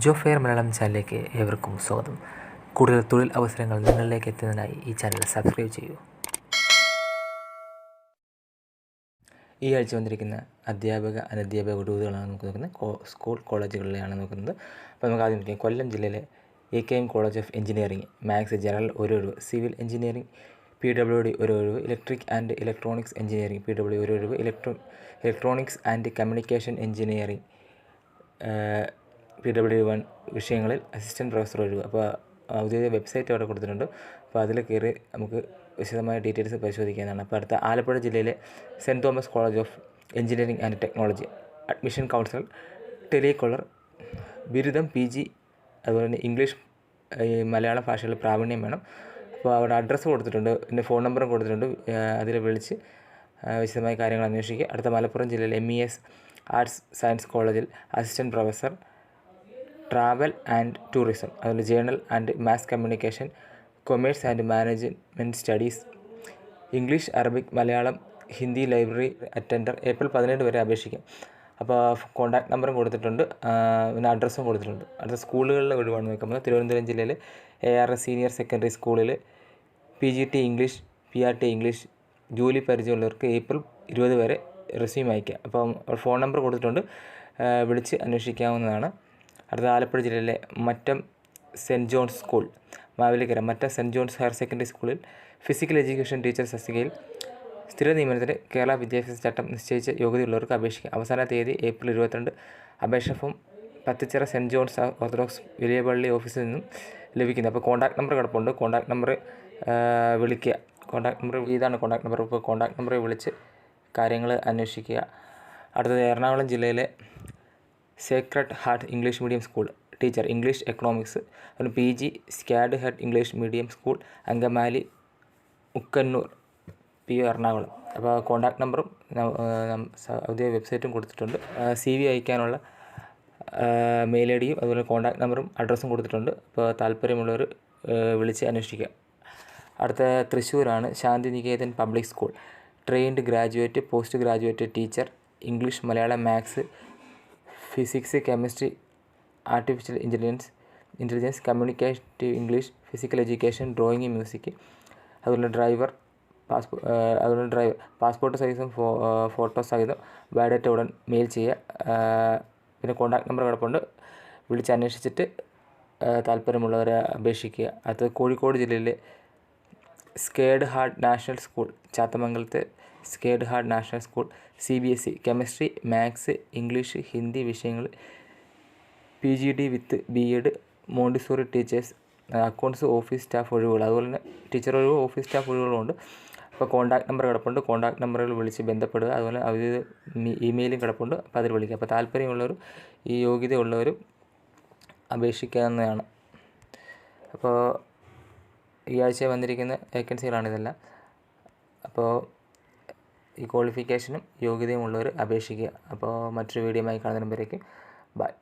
ജോ fair Malayalam ചാനലിലേക്ക് ഏവർക്കും സ്വാഗതം. കൂടുതൽ തൊഴിൽ അവസരങ്ങൾ നിങ്ങളിലേക്ക് എത്തുന്നതിനായി ഈ ചാനൽ സബ്സ്ക്രൈബ് ചെയ്യൂ. ഈ ആഴ്ച വന്നിരിക്കുന്ന അധ്യാപക അനധ്യാപക ഒഴിവുകളാണ് നമുക്ക് നോക്കുന്നത്. സ്കൂൾ കോളേജുകളിലെയാണ് നോക്കുന്നത്. അപ്പോൾ നമുക്ക് ആദ്യം നോക്കിയാൽ കൊല്ലം ജില്ലയിലെ A K M college of engineering maths general ഒരു ഒഴിവ് civil engineering P W D ഒരു ഒഴിവ് electric and electronics engineering P W ഒരു ഒഴിവ് electro electronics and communication engineering P W one വിഷയങ്ങളിൽ അസിസ്റ്റന്റ് പ്രൊഫസർ ഒഴിവ് അപ്പോൾ ഔദ്യോഗിക വെബ്സൈറ്റ് അവിടെ കൊടുത്തിട്ടുണ്ട്. അപ്പോൾ അതിൽ കയറി നമുക്ക് വിശദമായ ഡീറ്റെയിൽസ് പരിശോധിക്കാനാണ് അപ്പോൾ അടുത്ത ആലപ്പുഴ ജില്ലയിലെ saint Thomas college of engineering and technology admission council telecaller ബിരുദം പി ജി അതുപോലെ തന്നെ ഇംഗ്ലീഷ് മലയാളം ഭാഷയിൽ പ്രാവീണ്യം വേണം. അപ്പോൾ അവിടെ അഡ്രസ്സ് കൊടുത്തിട്ടുണ്ട്. പിന്നെ ഫോൺ നമ്പറും കൊടുത്തിട്ടുണ്ട്. അതിൽ വിളിച്ച് വിശദമായ കാര്യങ്ങൾ അന്വേഷിക്കുക. അടുത്ത മലപ്പുറം ജില്ലയിലെ M E S arts science കോളേജിൽ assistant professor travel and tourism അതുപോലെ journal and mass communication commerce and management studies English Arabic Malayalam Hindi library attender April പതിനേഴ് വരെ അപേക്ഷിക്കാം. അപ്പോൾ കോൺടാക്ട് നമ്പറും കൊടുത്തിട്ടുണ്ട്. പിന്നെ അഡ്രസ്സും കൊടുത്തിട്ടുണ്ട്. അടുത്ത സ്കൂളുകളിലെ ഒഴിവാണ് നോക്കുന്നത് തിരുവനന്തപുരം ജില്ലയിൽ A R S senior secondary സ്കൂളിൽ P G T English P R T English ജോലി പരിചയമുള്ളവർക്ക് ഏപ്രിൽ ഇരുപത് വരെ റെസ്യൂം അയക്കാം അപ്പം ഫോൺ നമ്പർ കൊടുത്തിട്ടുണ്ട്. വിളിച്ച് അന്വേഷിക്കാവുന്നതാണ്. അടുത്ത ആലപ്പുഴ ജില്ലയിലെ Mattam Saint John's school Mavelikkara Mattam Saint John's higher secondary സ്കൂളിൽ ഫിസിക്കൽ എഡ്യൂക്കേഷൻ ടീച്ചർ തസ്തികയിൽ സ്ഥിര നിയമനത്തിന് കേരള വിദ്യാഭ്യാസ ചട്ടം നിശ്ചയിച്ച യോഗ്യതയുള്ളവർക്ക് അപേക്ഷിക്കാം അവസാന തീയതി ഏപ്രിൽ ഇരുപത്തിരണ്ട് അപേക്ഷ form Pathichira Saint John's Orthodox Valiyapalli ഓഫീസിൽ നിന്നും ലഭിക്കുന്നത് അപ്പോൾ കോൺടാക്ട് നമ്പർ കിടപ്പുണ്ട്. കോൺടാക്ട് നമ്പർ വിളിക്കുക. കോൺടാക്ട് നമ്പർ ഇതാണ് കോൺടാക്ട് നമ്പർ. ഇപ്പോൾ കോൺടാക്ട് നമ്പറിൽ വിളിച്ച് കാര്യങ്ങൾ അന്വേഷിക്കുക. അടുത്തത് എറണാകുളം ജില്ലയിലെ sacred heart English medium school teacher English economics അതുപോലെ P G sacred heart English medium school Angamaly Ukkannur P O Ernakulam. അപ്പോൾ കോൺടാക്ട് നമ്പറും ഔദ്യോഗിക വെബ്സൈറ്റും കൊടുത്തിട്ടുണ്ട്. സി വി അയക്കാനുള്ള മെയിൽ ഐ ഡിയും അതുപോലെ കോൺടാക്ട് നമ്പറും അഡ്രസ്സും കൊടുത്തിട്ടുണ്ട്. അപ്പോൾ താല്പര്യമുള്ളവർ വിളിച്ച് അന്വേഷിക്കുക. അടുത്ത തൃശ്ശൂരാണ് Shantiniketan public school trained graduate post graduate teacher English Malayalam maths physics chemistry artificial intelligence intelligence communicative English physical education drawing music അതുപോലെ ഡ്രൈവർ പാസ്പോർട്ട് അതുപോലെ ഡ്രൈവർ പാസ്പോർട്ട് സൈസും ഫോ ഫോട്ടോ സഹിതം ബയോഡേറ്റ ഉടൻ മെയിൽ ചെയ്യുക പിന്നെ കോൺടാക്ട് നമ്പർ കിടപ്പുണ്ട്. വിളിച്ച് അന്വേഷിച്ചിട്ട് താല്പര്യമുള്ളവരെ അപേക്ഷിക്കുക. അത് കോഴിക്കോട് ജില്ലയിലെ sacred heart national school ചാത്തമംഗലത്തെ sacred heart national school C B S E chemistry maths English Hindi വിഷയങ്ങൾ P G D with B Ed Montessori teachers accounts office staff ഒഴിവുകൾ. അതുപോലെ തന്നെ ടീച്ചർ ഒഴിവ് ഓഫീസ് സ്റ്റാഫ് ഒഴിവുകളുണ്ട് അപ്പോൾ കോൺടാക്ട് നമ്പർ കിടപ്പുണ്ട്. Contact നമ്പറുകൾ വിളിച്ച് ബന്ധപ്പെടുക. അതുപോലെ അവർ ഇമെയിലും കിടപ്പുണ്ട്. അപ്പോൾ അതിൽ വിളിക്കുക. അപ്പോൾ താല്പര്യമുള്ളവർ ഈ യോഗ്യതയുള്ളവരും അപേക്ഷിക്കാവുന്നതാണ്. അപ്പോൾ ഈ ആഴ്ച വന്നിരിക്കുന്ന വേക്കൻസികളാണ് ഇതെല്ലാം. അപ്പോൾ ഈ ക്വാളിഫിക്കേഷനും യോഗ്യതയും ഉള്ളവർ അപേക്ഷിക്കുക. അപ്പോൾ മറ്റൊരു വീഡിയോ ആയി കാണുന്നതിന് വരേക്കും ബൈ.